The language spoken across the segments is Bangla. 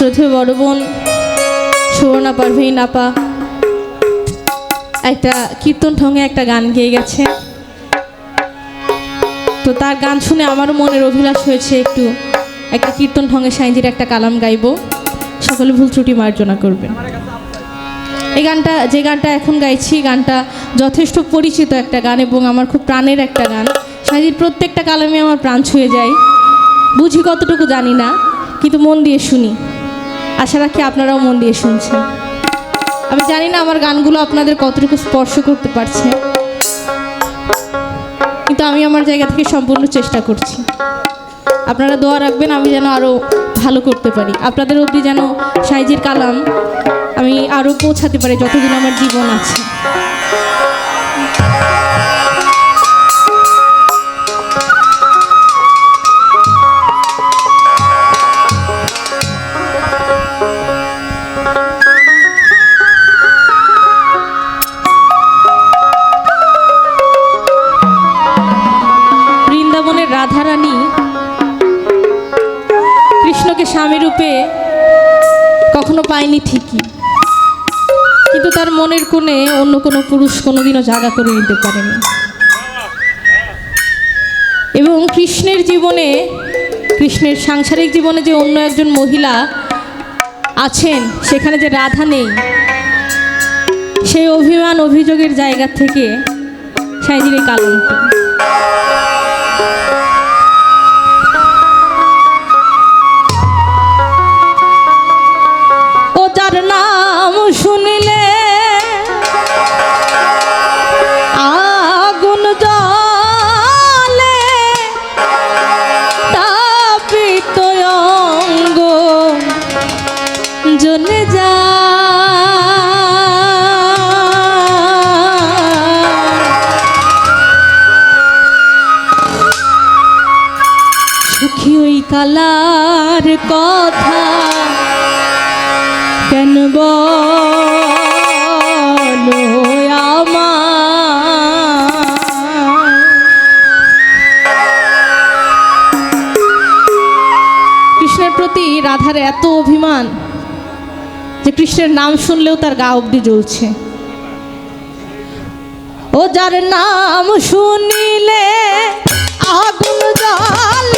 শ্রদ্ধেয় বড় বোন, সুবর্ণা পারভিন আপা একটা কীর্তন ঠঙে একটা গান গেয়ে গেছে। তো তার গান শুনে আমারও মনের অভিলাষ হয়েছে একটু, একটা কীর্তন ঠঙে সাইজির একটা কালাম গাইবো। সকলে ভুল ত্রুটি মার্জনা করবেন। এই গানটা, যে গানটা এখন গাইছি, গানটা যথেষ্ট পরিচিত একটা গান এবং আমার খুব প্রাণের একটা গান। সাইজির প্রত্যেকটা কালামে আমার প্রাণ ছুঁয়ে যায়। বুঝি কতটুকু জানি না, কিন্তু মন দিয়ে শুনি। আশা রাখি আপনারাও মন দিয়ে শুনছেন। আমি জানি না আমার গানগুলো আপনাদের কতটুকু স্পর্শ করতে পারছে। কিন্তু আমি আমার জায়গা থেকে সম্পূর্ণ চেষ্টা করছি। আপনারা দোয়া রাখবেন, আমি যেন আরও ভালো করতে পারি। আপনাদের অবধি যেন সাইজের কালাম আমি আরও পৌঁছাতে পারি, যতদিন আমার জীবন আছে। ঠিকই। কিন্তু তার মনের কোণে অন্য কোনো পুরুষ কোনোদিনও জায়গা করে নিতে পারেনি। এবং কৃষ্ণের জীবনে, কৃষ্ণের সাংসারিক জীবনে যে অন্য একজন মহিলা আছেন, সেখানে যে রাধা নেই, সেই অভিমান, অভিযোগের জায়গা থেকে সাইজির এই সুখী ওই কালার কথা। কেন বলো কৃষ্ণের প্রতি রাধার এত অভিমান যে কৃষ্ণের নাম শুনলেও তার গা অব্দি জ্বলছে। ও যার নাম শুনিলে আগুন জ্বলে।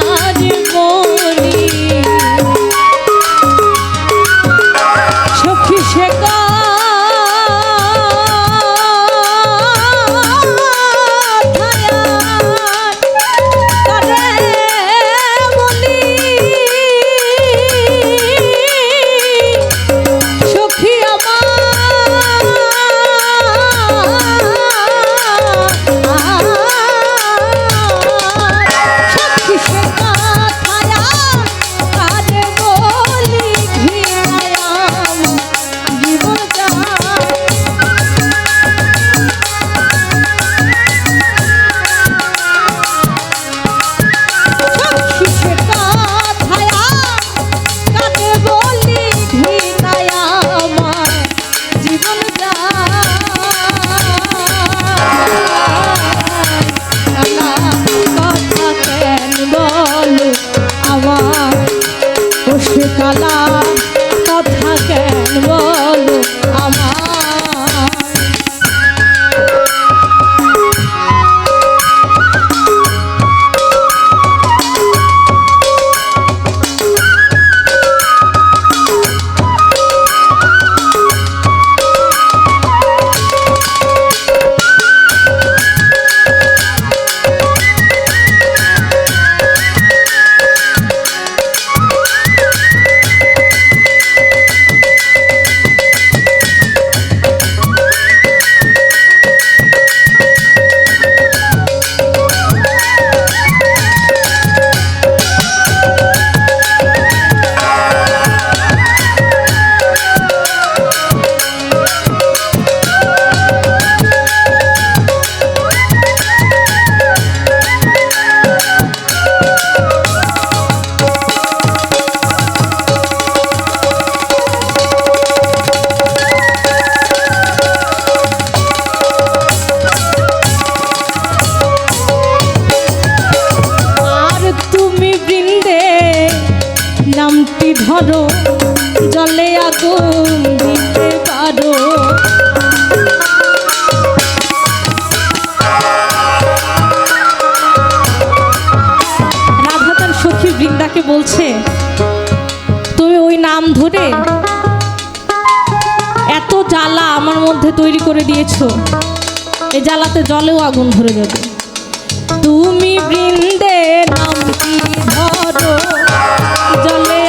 ধরো জলে আগুন দিতে পারো। রাধা তার সখী বৃন্দাকে বলছে, তুমি ওই নাম ধরে এত জ্বালা আমার মধ্যে তৈরি করে দিয়েছ। এই জ্বালাতে জলেও আগুন ধরে যাবে। তুমি বৃন্দে নামটি ধরো? জলে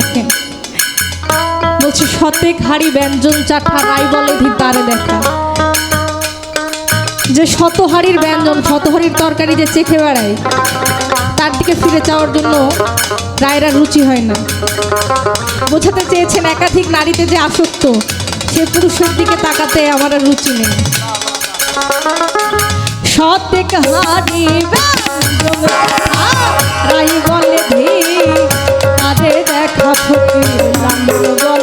দেখেন। বলছে শতেক হাড়ি ব্যঞ্জন চাঠা রাই বলে ধি তারে দেখা। যে শতহারির ব্যঞ্জন শতহারির তরকারি যে চেখে বেড়ায়, তার দিকে ফিরে যাওয়ার জন্য রায়রা রুচি হয় না। বোঝাতে চেয়েছেন একাধিক নারীতে যে আসক্ত, সে পুরুষের দিকে তাকাতে আমার আর রুচি নেই। শতেক হারি ব্যঞ্জন রাখো লাঙ্গল